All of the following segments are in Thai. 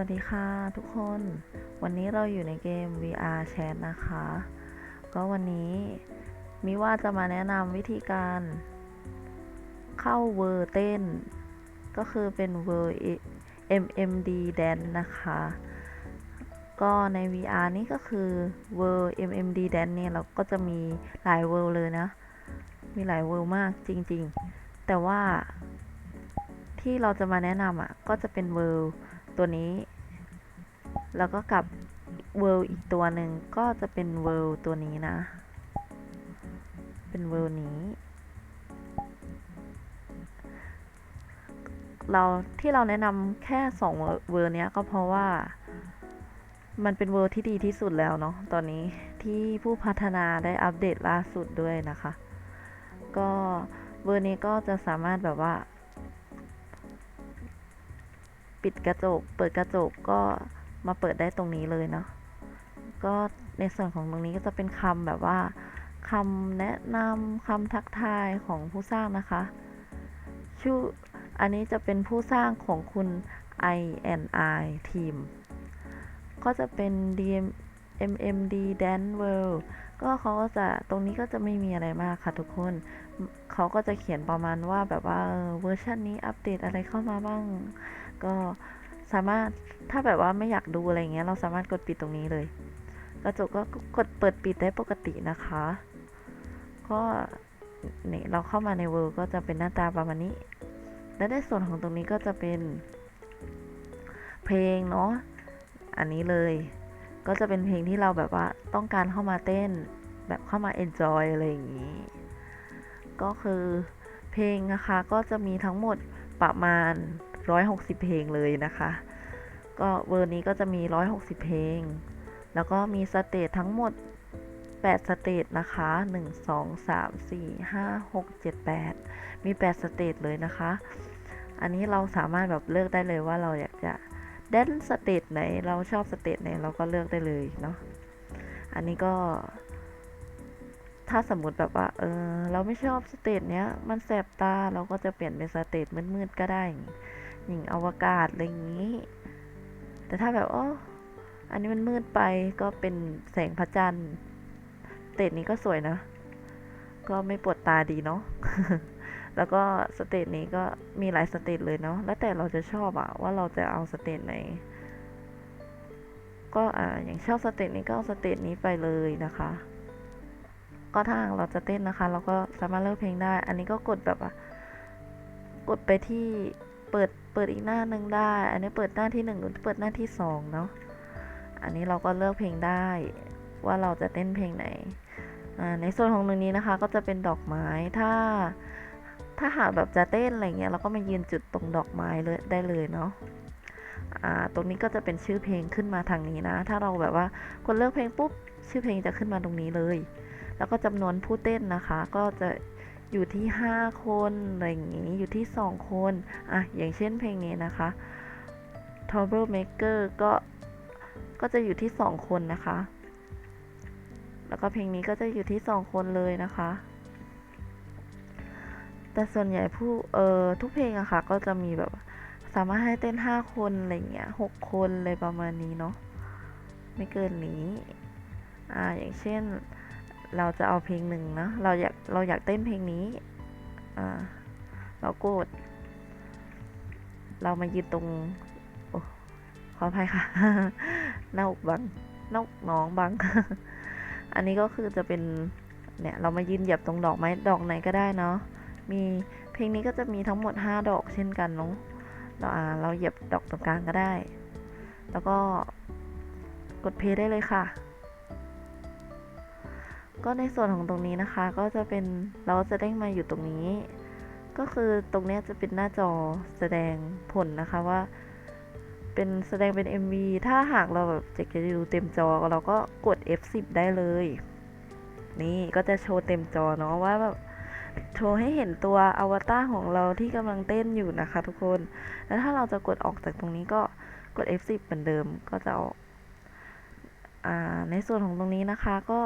วัสดีค่ะทุกคน วันนี้เราอยู่ในเกม VR Chat นะคะ ก็วันนี้มิว่าจะมาแนะนำวิธีการเข้าเวอร์เต้น ก็คือเป็นเวอร์ MMD Dance นะคะ ก็ใน VR นี่ก็คือเวอร์ MMD Dance เนี่ยเราก็จะมีหลายเวอร์เลยนะ มีหลายเวอร์มากจริง ๆ แต่ว่าที่เราจะมาแนะนำอะก็จะเป็นเวอร์ ตัวนี้ แล้วก็กับเว r ร์อีกตัวหนึ่งก็จะเป็นเว r ร์ตัวนี้นะ เป็นเว r ร์นี้ เราที่เราแนะนำแค่สองเว r ร์เนี้ยก็เพราะว่ามันเป็นเว r ร์ที่ดีที่สุดแล้วเนาะตอนนี้ที่ผู้พัฒนาได้อัปเดตล่าสุดด้วยนะคะ ก็เว r ร์นี้ก็จะสามารถแบบว่า ปิดกระจก เปิดกระจกก็มาเปิดได้ตรงนี้เลยเนาะก็ในส่วนของตรงนี้ก็จะเป็นคำแบบว่าคำแนะนำคำทักทายของผู้สร้างนะคะ ชื่ออันนี้จะเป็นผู้สร้างของคุณ i n i team ก็จะเป็น DM MMD Dance World ก็เขาก็จะตรงนี้ก็จะไม่มีอะไรมากค่ะทุกคน เขาก็จะเขียนประมาณว่าแบบว่าเวอร์ชันนี้อัปเดตอะไรเข้ามาบ้าง ก็สามารถถ้าแบบว่าไม่อยากดูอะไรเงี้ย เราสามารถกดปิดตรงนี้เลย กระจกก็กดเปิดปิดได้ปกตินะคะ ก็เนี่ยเราเข้ามาในเวิร์ก็จะเป็นหน้าตาประมาณนี้ และในส่วนของตรงนี้ก็จะเป็นเพลงเนาะอันนี้เลย ก็จะเป็นเพลงที่เราแบบว่าต้องการเข้ามาเต้น แบบเข้ามา enjoy อะไรอย่างนี้ ก็คือเพลงนะคะก็จะมีทั้งหมดประมาณ 160 เพลงเลยนะคะ ก็เวอร์นี้ก็จะมี 160 เพลง แล้วก็มีสเตจทั้งหมด 8 สเตจนะคะ 1 2 3 4 5 6 7 8 มี 8 สเตจเลยนะคะ อันนี้เราสามารถแบบเลือกได้เลยว่าเราอยากจะเดนสเตจไหน เราชอบสเตจไหนเราก็เลือกได้เลยเนาะ อันนี้ก็ถ้าสมมติแบบว่า เออ เราไม่ชอบสเตจเนี้ย มันแสบตา เราก็จะเปลี่ยนเป็นสเตจมืดๆก็ได้ อย่างอวกาศอะไรอย่างนี้ แต่ถ้าแบบอ๋ออันนี้มันมืดไปก็เป็นแสงพระจันทร์สเตจนี้ก็สวยนะ ก็ไม่ปวดตาดีเนาะ แล้วก็สเตจนี้ก็มีหลายสเตจเลยเนาะ แล้วแต่เราจะชอบอะว่าเราจะเอาสเตจไหน ก็อ่าอย่างชอบสเตจนี้ก็เอาสเตจนี้ไปเลยนะคะ ก็ถ้าเราจะเต้นนะคะ เราก็สามารถเลือกเพลงได้ อันนี้ก็กดแบบว่ากดไปที่ เปิดเปิดอีกหน้าหนึ่งได้ อันนี้เปิดหน้าที่หนึ่งหรือเปิดหน้าที่สองเนาะอันนี้เราก็เลือกเพลงได้ว่าเราจะเต้นเพลงไหนในส่วนของตรงนี้นะคะก็จะเป็นดอกไม้ถ้าถ้าหากแบบจะเต้นอะไรเงี้ยเราก็มายืนจุดตรงดอกไม้เลยได้เลยเนาะอ่าตรงนี้ก็จะเป็นชื่อเพลงขึ้นมาทางนี้นะ ถ้าเราแบบว่ากดเลือกเพลงปุ๊บชื่อเพลงจะขึ้นมาตรงนี้เลย แล้วก็จำนวนผู้เต้นนะคะ ก็จะ อยู่ที่ 5 คนอะไรอย่างนี้อยู่ที่ 2 คนอะอย่างเช่นเพลงนี้นะคะ Troublemaker ก็ก็จะอยู่ที่ 2 คนนะคะ แล้วก็เพลงนี้ก็จะอยู่ที่ 2 คนเลยนะคะ แต่ส่วนใหญ่ผู้เอ่อทุกเพลงอะคะ่ะก็จะมีแบบสามารถให้เต้น 5 คนอะไรเงี้ย 6 คนเลยประมาณนี้เนาะ ไม่เกินนี้ อ่า อย่างเช่น เราจะเอาเพลงหนึ่งนะเราอยากเราอยากเต้นเพลงนี้อ่าเรากด เรามายืนตรงโอ้ขออภัยค่ะหน้าอกบังนอกน้องบัง อันนี้ก็คือจะเป็นเนี่ยเรามายืนเหยียบตรงดอกไม้ดอกไหนก็ได้เนาะ มีเพลงนี้ก็จะมีทั้งหมด 5 ดอกเช่นกันเนาะ เราอ่าเราเหยียบดอกตรงกลางก็ได้ แล้วก็กดเพลย์ได้เลยค่ะ ก็ในส่วนของตรงนี้นะคะ ก็จะเป็นเราจะได้มาอยู่ตรงนี้ ก็คือตรงนี้จะเป็นหน้าจอแสดงผลนะคะว่า เป็นแสดงเป็น MV ถ้าหากเราแบบจะดูเต็มจอเราก็กด F10 ได้เลย นี่ก็จะโชว์เต็มจอเนาะว่าแบบโชว์ให้เห็นตัวอวตารของเราที่กำลังเต้นอยู่นะคะทุกคน แล้วถ้าเราจะกดออกจากตรงนี้ก็กด F10 เหมือนเดิมก็จะออกอในส่วนของตรงนี้นะคะ ก็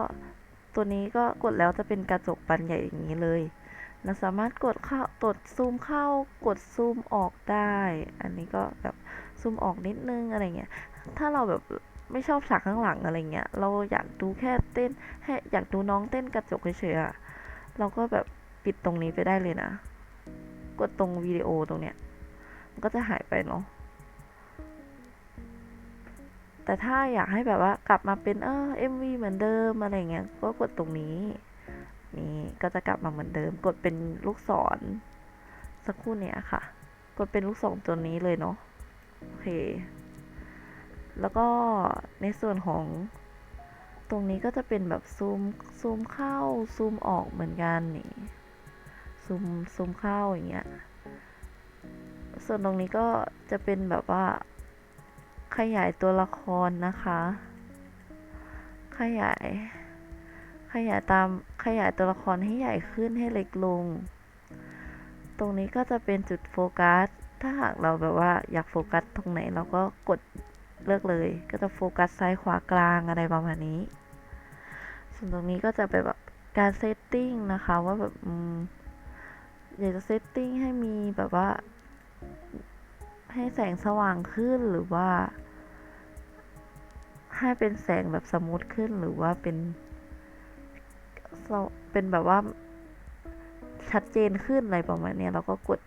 ตัวนี้ก็กดแล้วจะเป็นกระจกบานใหญ่อย่างนี้เลย เราสามารถกดเข้ากดซูมเข้ากดซูมออกได้ อันนี้ก็แบบซูมออกนิดนึงอะไรเงี้ย ถ้าเราแบบไม่ชอบฉากข้างหลังอะไรเงี้ย เราอยากดูแค่เต้นให้อยากดูน้องเต้นกระจกเฉยๆอะเราก็แบบปิดตรงนี้ไปได้เลยนะ กดตรงวิดีโอตรงเนี้ย มันก็จะหายไปเนาะ แต่ถ้าอยากให้แบบว่ากลับมาเป็นเออ MV เหมือนเดิมอะไรเงี้ยก็กดตรงนี้ นี่ก็จะกลับมาเหมือนเดิม กดเป็นลูกศร สักครู่เนี้ยค่ะ กดเป็นลูกศรตัวนี้เลยเนาะโอเค แล้วก็ในส่วนของตรงนี้ก็จะเป็นแบบซูมซูมเข้าซูมออกเหมือนกันนี่ซูมซูมเข้าอย่างเงี้ยส่วนตรงนี้ก็จะเป็นแบบว่า ขยายตัวละครนะคะ ขยาย ขยายตาม ขยายตัวละครให้ใหญ่ขึ้นให้เล็กลง ตรงนี้ก็จะเป็นจุดโฟกัส ถ้าหากเราแบบว่าอยากโฟกัสตรงไหนเราก็กดเลือกเลย ก็จะโฟกัสซ้ายขวากลางอะไรประมาณนี้ ส่วนตรงนี้ก็จะเป็นแบบการเซตติ้งนะคะว่าแบบอืมอยากจะเซตติ้งให้มีแบบว่า ให้แสงสว่างขึ้นหรือว่า ให้เป็นแสงแบบสมูทขึ้นหรือว่าเป็นเป็นแบบว่าชัดเจนขึ้นอะไรประมาณนี้เราก็กด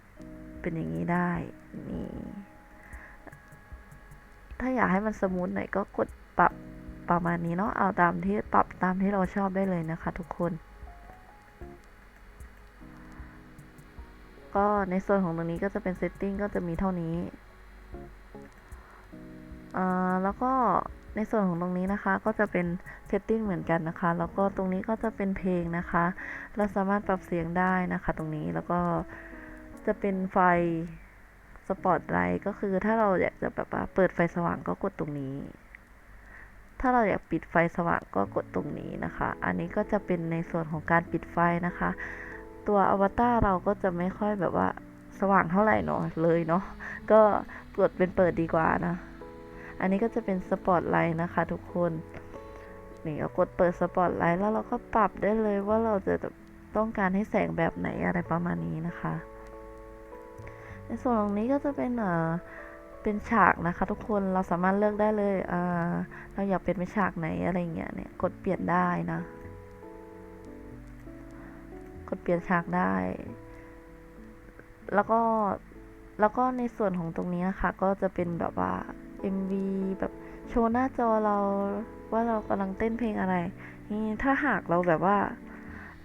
เป็นอย่างนี้ได้นี่ถ้าอยากให้มันสมูทหน่อยก็กดปรับประมาณนี้เนาะเอาตามที่ปรับตามที่เราชอบได้เลยนะคะ ทุกคน ก็ในส่วนของตรงนี้ก็จะเป็นเซตติ้งก็จะมีเท่านี้อ่าแล้วก็ในส่วนของตรงนี้นะคะก็จะเป็นเซตติ้งเหมือนกันนะคะ แล้วก็ตรงนี้ก็จะเป็นเพลงนะคะ เราสามารถปรับเสียงได้นะคะตรงนี้แล้วก็จะเป็นไฟสปอตไลท์ก็คือถ้าเราอยากจะแบบว่าเปิดไฟสว่างก็กดตรงนี้ ถ้าเราอยากปิดไฟสว่างก็กดตรงนี้นะคะ อันนี้ก็จะเป็นในส่วนของการปิดไฟนะคะ ตัวอวตารเราก็จะไม่ค่อยแบบว่าสว่างเท่าไหร่เนาะเลยเนาะก็กดเป็นเปิดดีกว่านะ อันนี้ก็จะเป็นสปอตไลท์นะคะทุกคนนี่เรากดเปิดสปอตไลท์แล้วเราก็ปรับได้เลยว่าเราจะต้องการให้แสงแบบไหนอะไรประมาณนี้นะคะ ในส่วนตรงนี้ก็จะเป็นเอ่อเป็นฉากนะคะทุกคนเราสามารถเลือกได้เลยอ่าเราอยากเป็นเป็นฉากไหนอะไรเงี้ยเนี่ยกดเปลี่ยนได้นะ กดเปลี่ยนฉากได้ แล้วก็แล้วก็ในส่วนของตรงนี้นะคะ ก็จะเป็นแบบว่า MV แบบโชว์หน้าจอเราว่าเรากำลังเต้นเพลงอะไร นี่ถ้าหากเราแบบว่า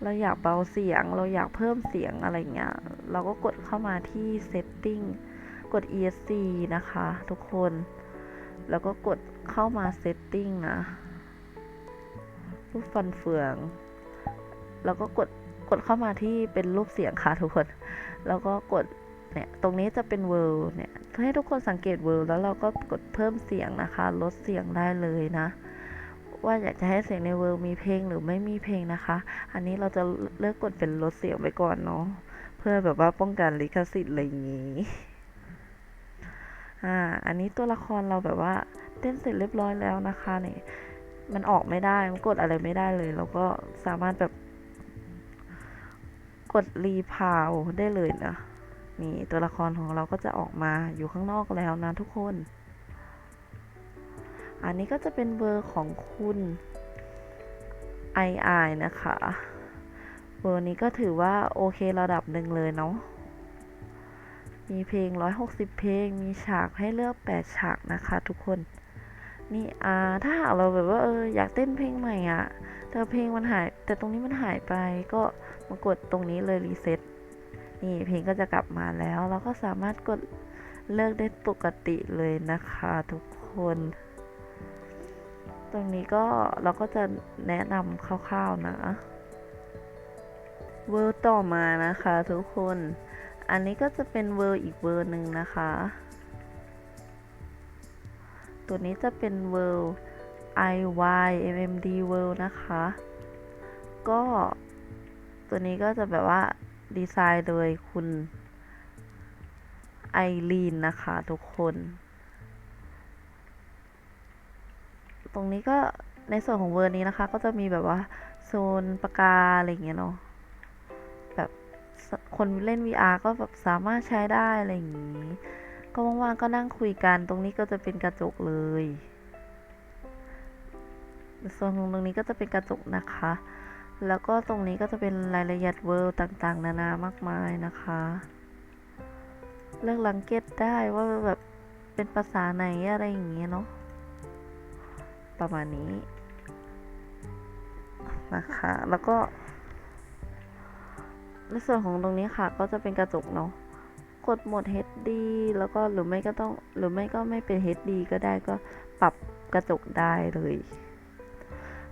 เราอยากเบาเสียง เราอยากเพิ่มเสียงอะไรเงี้ย เราก็กดเข้ามาที่ setting กด ESC นะคะ ทุกคน แล้วก็กดเข้ามา setting นะรูปฟันเฟือง แล้วก็กด กดเข้ามาที่เป็นรูปเสียงค่ะทุกคน แล้วก็กดเนี่ยตรงนี้จะเป็น world เนี่ยให้ทุกคนสังเกต world แล้วเราก็กดเพิ่มเสียงนะคะ ลดเสียงได้เลยนะ ว่าอยากจะให้เสียงใน world มีเพลงหรือไม่มีเพลงนะคะ อันนี้เราจะเลือกกดเป็นลดเสียงไปก่อนเนาะเพื่อแบบว่าป้องกันลิขสิทธิ์อะไรอย่างนี้อ่าอันนี้ตัวละครเราแบบว่าเต้นเสร็จเรียบร้อยแล้วนะคะเนี่ยมันออกไม่ได้มันกดอะไรไม่ได้เลยเราก็สามารถแบบ กดรีพาวได้เลยนะ นี่ตัวละครของเราก็จะออกมาอยู่ข้างนอกแล้วนะทุกคน อันนี้ก็จะเป็นเบอร์ของคุณไอไอนะคะ เบอร์นี้ก็ถือว่าโอเคระดับหนึ่งเลยเนาะ มีเพลง 160 เพลง มีฉากให้เลือก 8 ฉากนะคะทุกคน นี่อ่าถ้าหากเราแบบว่าเอออยากเต้นเพลงใหม่อะ่ะแต่เพลงมันหาย แต่ตรงนี้มันหายไปก็มากดตรงนี้เลยรีเซ็ตนี่เพลงก็จะกลับมาแล้ว เราก็สามารถกดเลิกได้ปกติเลยนะคะทุกคน ตรงนี้ก็เราก็จะแนะนำคร่าวๆนะเวอร์ต่อมานะคะทุกคน อันนี้ก็จะเป็นเวอร์อีกเวอร์หนึ่งนะคะ ตัวนี้จะเป็นเวอร์ i y m m d เวอร์นะคะ ก็ตัวนี้ก็จะแบบว่า ดีไซน์โดยคุณไอรีนนะคะทุกคน ตรงนี้ก็ในส่วนของเวอร์นี้นะคะ ก็จะมีแบบว่า โซนปากกาอะไรอย่างเงี้ยเนาะแบบคนเล่น VR ก็แบบสามารถใช้ได้อะไรอย่างงี้ ก็ว่างๆก็นั่งคุยกันตรงนี้ก็จะเป็นกระจกเลยส่วนของตรงนี้ก็จะเป็นกระจกนะคะ แล้วก็ตรงนี้ก็จะเป็นรายละเอียดเวิร์ต่างๆ นานามากมายนะคะ เลือกลังเกตได้ว่าแบบเป็นภาษาไหนอะไรอย่างเงี้ยเนาะ ประมาณนี้นะคะ แล้วก็ในส่วนของตรงนี้ค่ะ ก็จะเป็นกระจกเนาะ กดโหมด HD แล้วก็หรือไม่ก็ต้องหรือไม่ก็ไม่เป็น HD ก็ได้ก็ปรับกระจกได้เลย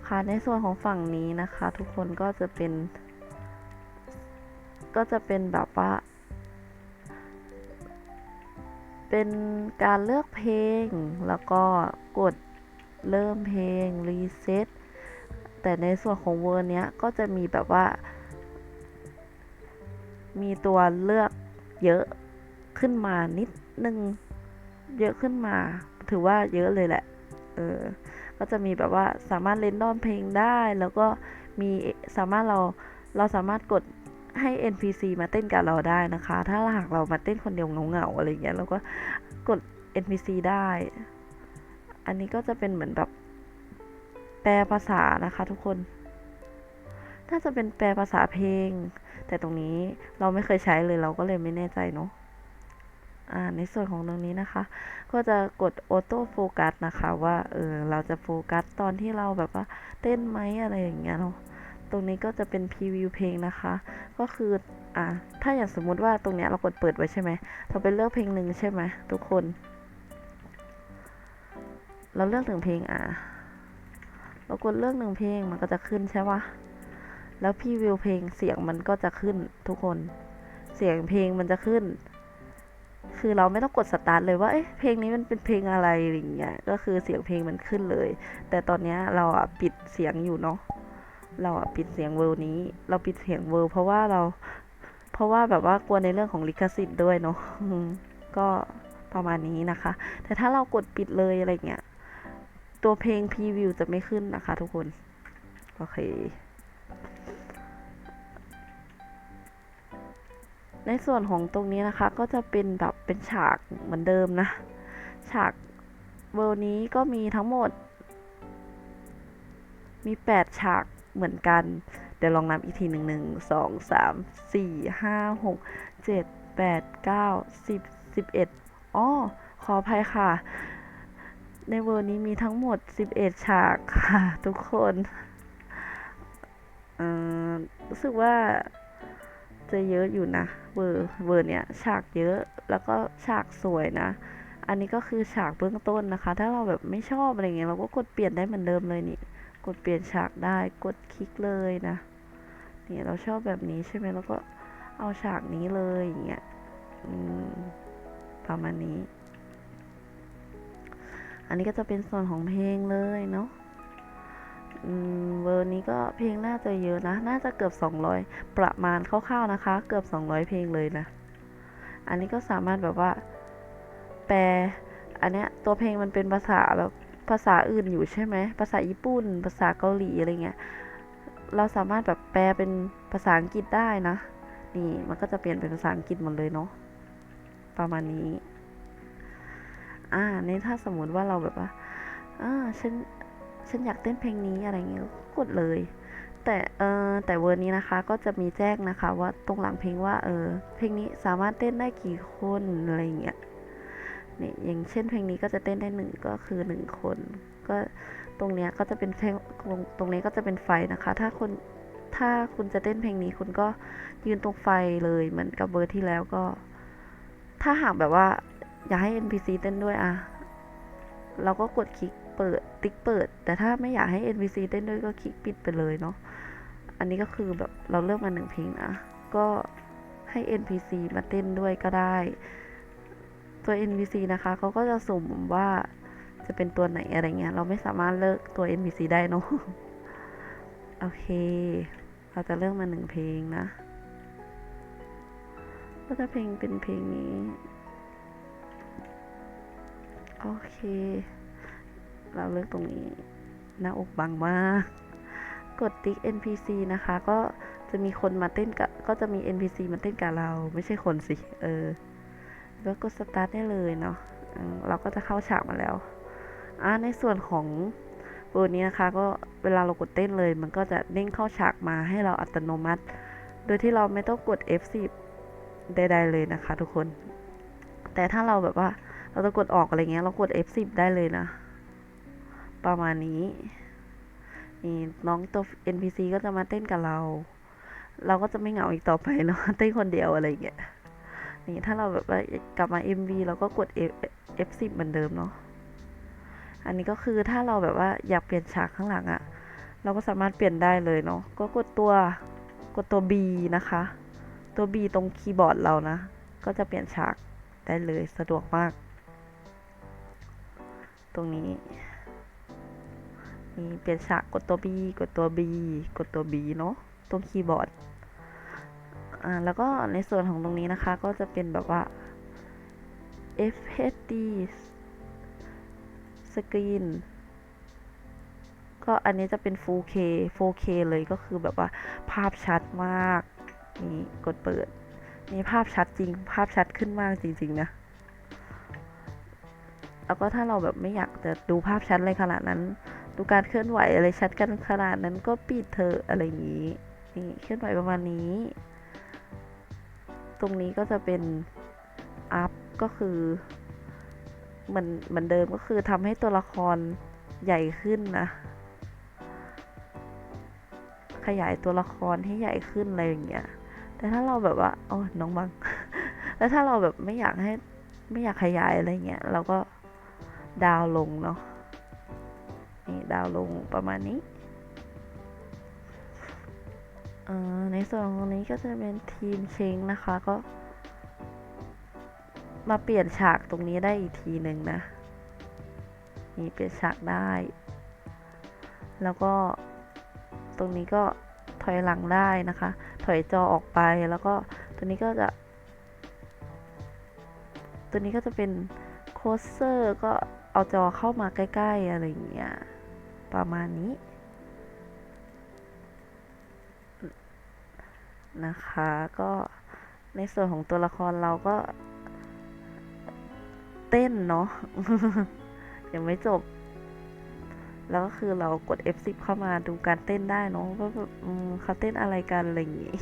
ค่ะในส่วนของฝั่งนี้นะคะ ทุกคนก็จะเป็น ก็จะเป็นแบบว่า เป็นการเลือกเพลง แล้วก็กดเริ่มเพลงรีเซ็ตแต่ในส่วนของเวอร์เนี้ยก็จะมีแบบว่า มีตัวเลือกเยอะ ขึ้นมานิดนึง เยอะขึ้นมา ถือว่าเยอะเลยแหละ เออ ก็จะมีแบบว่าสามารถเล่นดอมเพลงได้ แล้วก็มีสามารถเราเราสามารถกดให้ NPC มาเต้นกับเราได้นะคะ ถ้าหากเรามาเต้นคนเดียวเหงาๆอะไรเงี้ยเราก็กด NPC ได้ อันนี้ก็จะเป็นเหมือนแบบแปลภาษานะคะทุกคน น่าจะเป็นแปลภาษาเพลง แต่ตรงนี้เราไม่เคยใช้เลยเราก็เลยไม่แน่ใจเนาะ ในส่วนของตรงนี้นะคะ ก็จะกดออโต้โฟกัสนะคะว่าเออเราจะโฟกัสตอนที่เราแบบว่าเต้นไหมอะไรอย่างเงี้ยเนาะตรงนี้ก็จะเป็นพรีวิวเพลงนะคะ ก็คืออ่าถ้าอย่างสมมุติว่าตรงเนี้ยเรากดเปิดไว้ใช่ไหมเราไปเลือกเพลงหนึ่งใช่ไหมทุกคน เราเลือกหนึ่งเพลงอะเรากดเลือกหนึ่งเพลงมันก็จะขึ้นใช่ปะแล้วพรีวิวเพลงเสียงมันก็จะขึ้นทุกคน เสียงเพลงมันจะขึ้น คือเราไม่ต้องกดสตาร์ทเลยว่าเอ๊ะเพลงนี้มันเป็นเพลงอะไรอย่างเงี้ยก็คือเสียงเพลงมันขึ้นเลย แต่ตอนเนี้ยเราอะปิดเสียงอยู่เนาะเราอะปิดเสียงเวิร์นี้ เราปิดเสียงเวิร์เพราะว่าเรา เพราะว่าแบบว่ากลัวในเรื่องของลิขสิทธิ์ด้วยเนาะก็ประมาณนี้นะคะ แต่ถ้าเรากดปิดเลยอะไรเงี้ย ตัวเพลงพรีวิวจะไม่ขึ้นนะคะทุกคน โอเค ในส่วนของตรงนี้นะคะก็จะเป็นแบบเป็นฉากเหมือนเดิมนะ ฉากเวลนี้ก็มีทั้งหมด มี 8 ฉากเหมือนกัน เดี๋ยวลองนับอีกทีหนึ่งหนึ่งสองสามสี่ห้าหกเจ็ดแปดเก้าสิบสิบเอ็ดอ๋อขออภัยค่ะ ในเวอร์นี้มีทั้งหมด 11 ฉากค่ะ ทุกคนอ่อรู้สึกว่าจะเยอะอยู่นะ เวอร์เวอร์เนี้ยฉากเยอะแล้วก็ฉากสวยนะ อันนี้ก็คือฉากเบื้องต้นนะคะ ถ้าเราแบบไม่ชอบอะไรเงี้ยเราก็กดเปลี่ยนได้เหมือนเดิมเลยนี่ กดเปลี่ยนฉากได้กดคลิกเลยนะนี่เราชอบแบบนี้ใช่ไหมแล้วก็เอาฉากนี้เลยอย่างเงี้ยประมาณนี้ อันนี้ก็จะเป็นส่วนของเพลงเลยเนาะ เวอร์นี้ก็เพลงน่าจะเยอะนะ น่าจะเกือบ 200 ประมาณคร่าวๆนะคะ เกือบ 200 เพลงเลยนะ อันนี้ก็สามารถแบบว่า แปล อันเนี้ยตัวเพลงมันเป็นภาษาแบบภาษาอื่นอยู่ใช่ไหม ภาษาญี่ปุ่น ภาษาเกาหลีอะไรเงี้ย เราสามารถแบบแปลเป็นภาษาอังกฤษได้นะ นี่มันก็จะเปลี่ยนเป็นภาษาอังกฤษหมดเลยเนาะ ประมาณนี้ อ่า ในถ้าสมมติว่าเราแบบว่าอ่าฉัน ฉันอยากเต้นเพลงนี้อะไรเงี้ยก็กดเลย แต่เออแต่เวอร์นี้นะคะก็จะมีแจ้งนะคะว่าตรงหลังเพลงว่าเออเพลงนี้สามารถเต้นได้กี่คนอะไรเงี้ยนี่อย่างเช่นเพลงนี้ก็จะเต้นได้หนึ่งก็คือหนึ่งคน ก็ตรงเนี้ยก็จะเป็นเพลงตรงตรงนี้ก็จะเป็นไฟนะคะ ถ้าคนถ้าคุณจะเต้นเพลงนี้คุณก็ยืนตรงไฟเลยเหมือนกับเบอร์ที่แล้วก็ ถ้าหากแบบว่า อยากให้ NPC เต้นด้วยอะเราก็กดคลิก เปิดติ๊กเปิด แต่ถ้าไม่อยากให้ NPC เต้นด้วยก็คลิกปิดไปเลยเนาะอันนี้ก็คือแบบเราเลือกมาหนึ่งเพลงนะ ก็ให้ NPC มาเต้นด้วยก็ได้ ตัว NPC นะคะเขาก็จะสุ่มว่าจะเป็นตัวไหนอะไรเงี้ย เราไม่สามารถเลือกตัว NPC ได้เนาะโอเค เราจะเลือกมาหนึ่งเพลงนะ ก็จะเพลงเป็นเพลงนี้ โอเค เราเลือกตรงนี้ หน้าอกบางมาก กดติ๊ก NPC นะคะ ก็จะมีคนมาเต้นกับก็จะมี NPC มาเต้นกับเรา ไม่ใช่คนสิ เออก็กดสตาร์ทได้เลยเนาะเราก็จะเข้าฉากมาแล้ว อ่าในส่วนของตัวนี้นะคะ ก็เวลาเรากดเต้นเลย มันก็จะเด้งเข้าฉากมาให้เราอัตโนมัติ โดยที่เราไม่ต้องกด F10 ใดๆเลยนะคะ ทุกคน แต่ถ้าเราแบบว่าเราจะกดออกอะไรเงี้ย เรากด F10 ได้เลยนะ ประมาณนี้นี่น้องตัว NPC ก็จะมาเต้นกับเรา เราก็จะไม่เหงาอีกต่อไปเนาะเต้นคนเดียวอะไรเงี้ยนี่ถ้าเราแบบว่ากลับมา MV เราก็กด F10 เหมือนเดิมเนาะอันนี้ก็คือถ้าเราแบบว่าอยากเปลี่ยนฉากข้างหลังอะเราก็สามารถเปลี่ยนได้เลยเนาะก็กดตัวกดตัว B นะคะ ตัว B ตรงคีย์บอร์ดเรานะ ก็จะเปลี่ยนฉากได้เลยสะดวกมาก ตรงนี้ นี่เปลี่ยนฉากกดตัว B กดตัว B กดตัว B เนาะตรงคีย์บอร์ดอ่าแล้วก็ในส่วนของตรงนี้นะคะก็จะเป็นแบบว่า FHD Screen ก็อันนี้จะเป็น 4K 4K เลยก็คือแบบว่าภาพชัดมาก นี่กดเปิด นี่ภาพชัดจริง ภาพชัดขึ้นมากจริง ๆ นะแล้วก็ถ้าเราแบบไม่อยากจะดูภาพชัดเลยขนาดนั้น ดูการเคลื่อนไหวอะไรชัดกันขนาดนั้นก็ปิดเธออะไรอย่างนี้นี่เคลื่อนไหวประมาณนี้ ตรงนี้ก็จะเป็นอัพก็คือเหมือนเหมือนเดิมก็คือทำให้ตัวละครใหญ่ขึ้นนะ ขยายตัวละครให้ใหญ่ขึ้นอะไรอย่างเงี้ย แต่ถ้าเราแบบว่าโอ้น้องบัง แล้วถ้าเราแบบไม่อยากให้ไม่อยากขยายอะไรเงี้ยเราก็ดาวลงเนาะ นี่ดาวลงประมาณนี้เอ่อในส่วนของนี้ก็จะเป็นทีมเชงนะคะก็ มาเปลี่ยนฉากตรงนี้ได้อีกทีหนึ่งนะนี่เปลี่ยนฉากได้ แล้วก็ตรงนี้ก็ถอยหลังได้นะคะ ถอยจอออกไปแล้วก็ตัวนี้ก็จะ ตัวนี้ก็จะเป็นโคสเซอร์ก็เอาจอเข้ามาใกล้ ๆ อะไรอย่างเงี้ย ประมาณนี้ นะคะก็ในส่วนของตัวละครเราก็ เต้นเนาะยังไม่จบ แล้วก็คือเรากด F10 เข้ามาดูการเต้นได้เนาะว่าเขาเต้นอะไรกันอะไรอย่างงี้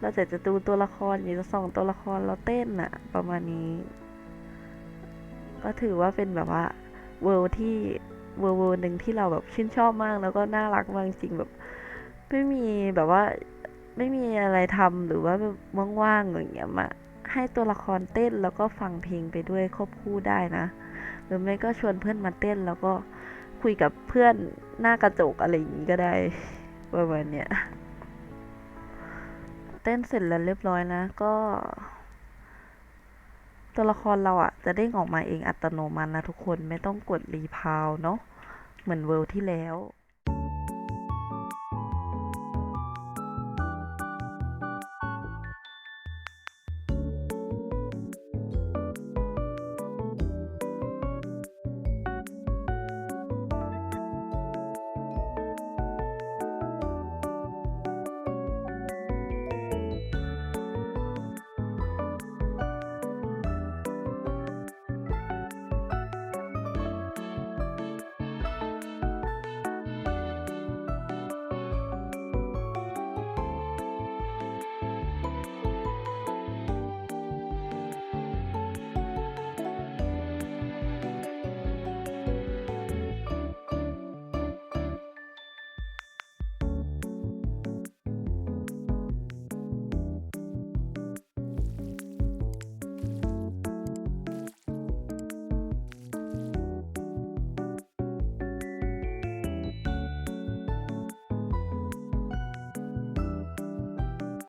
เราจะจะดูตัวละครอยากจะส่องตัวละครเราเต้นอะประมาณนี้ ก็ถือว่าเป็นแบบว่าเวิลด์ที่ เวิลด์เวิลด์หนึ่งที่เราแบบชื่นชอบมากแล้วก็น่ารักมากจริงแบบ ไม่มีแบบว่าไม่มีอะไรทำหรือว่าว่างๆอย่างเงี้ยมาให้ตัวละครเต้นแล้วก็ฟังเพลงไปด้วยควบคู่ได้นะ หรือไม่ก็ชวนเพื่อนมาเต้นแล้วก็คุยกับเพื่อนหน้ากระจกอะไรอย่างนี้ก็ได้ประมาณเนี้ยเต้นเสร็จแล้วเรียบร้อยนะก็ ตัวละครเราอะจะเด้งออกมาเองอัตโนมัตินะทุกคนไม่ต้องกดรีพาวเนาะเหมือนเวิลด์ที่แล้ว